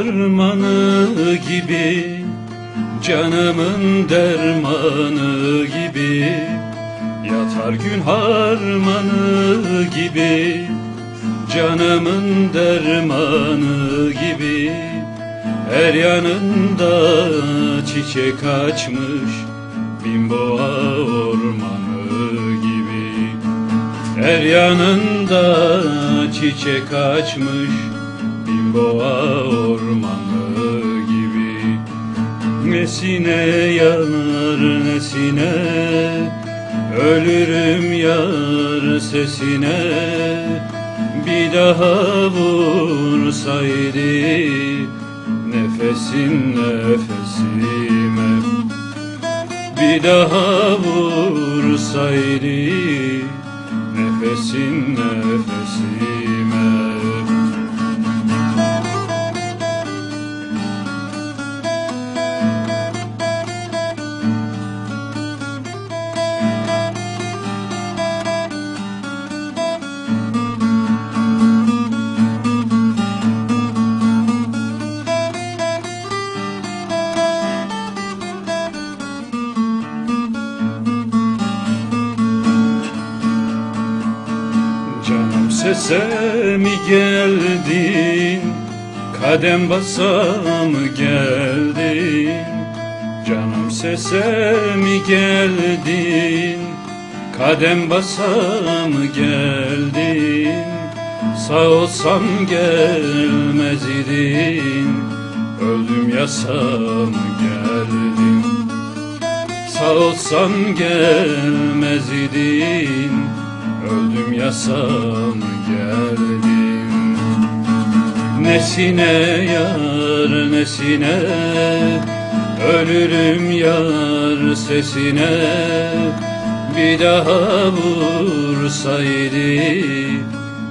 harmanı gibi Canımın dermanı gibi. Yatar gün harmanı gibi Canımın dermanı gibi. Her yanında çiçek açmış Bin boğa ormanı gibi. Her yanında çiçek açmış boğa ormanı gibi. Nesine yanar nesine? Ölürüm yar sesine. Bir daha vursaydı Nefesin nefesime. Bir daha vursaydı Nefesin nefesime Sese mi geldin Kadem basa mı geldin Canım sese mi geldin Kadem basa mı geldin Sağ olsam gelmez idin Öldüm yasa mı geldin Sağ olsam gelmez idin Yasam geldim. Nesine yar nesine Ölürüm yar sesine. Bir daha vursaydı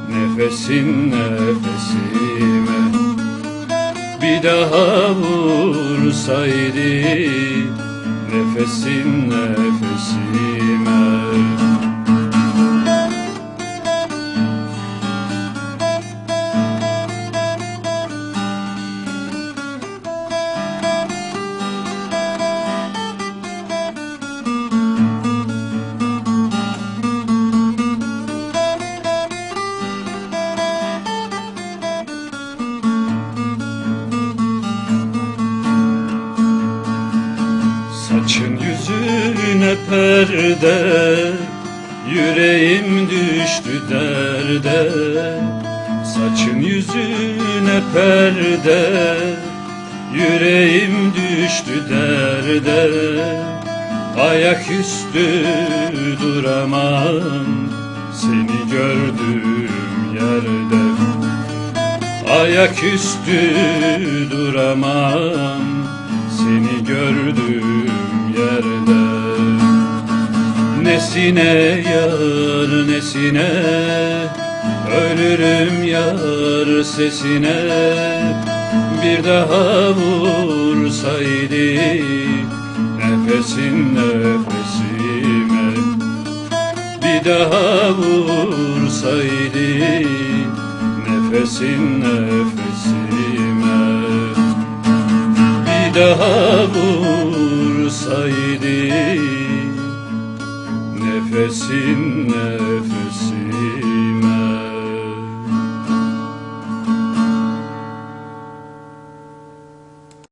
Nefesin nefesime. Bir daha vursaydı Nefesin nefesime yüzüne perde Yüreğim düştü derde. Saçın yüzüne perde Yüreğim düştü derde. Ayaküstü duramam Seni gördüğüm yerde. Ayaküstü duramam Seni gördüğüm Nesine yar nesine? Ölürüm yar sesine. Bir daha vursaydı Nefesin nefesime. Bir daha vursaydı Nefesin nefesime. Bir daha vursaydı Nefesime